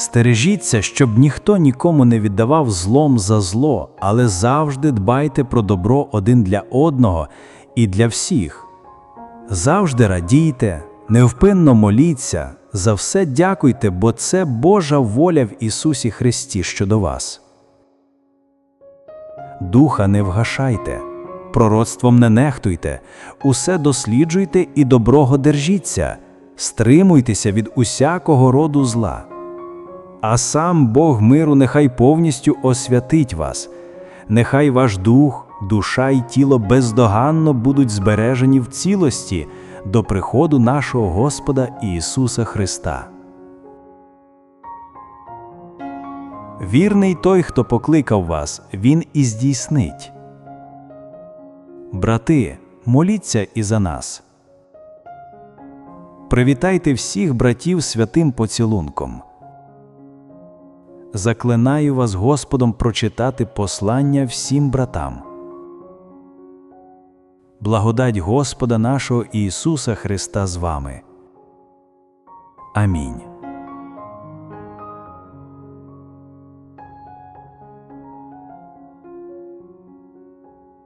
Стережіться, щоб ніхто нікому не віддавав злом за зло, але завжди дбайте про добро один для одного і для всіх. Завжди радійте, невпинно моліться, за все дякуйте, бо це Божа воля в Ісусі Христі щодо вас. Духа не вгашайте, пророцтвом не нехтуйте, усе досліджуйте і доброго держіться, стримуйтеся від усякого роду зла. А сам Бог миру нехай повністю освятить вас, нехай ваш дух, душа і тіло бездоганно будуть збережені в цілості до приходу нашого Господа Ісуса Христа. Вірний той, хто покликав вас, він і здійснить. Брати, моліться і за нас. Привітайте всіх братів святим поцілунком. Заклинаю вас Господом прочитати послання всім братам. Благодать Господа нашого Ісуса Христа з вами. Амінь.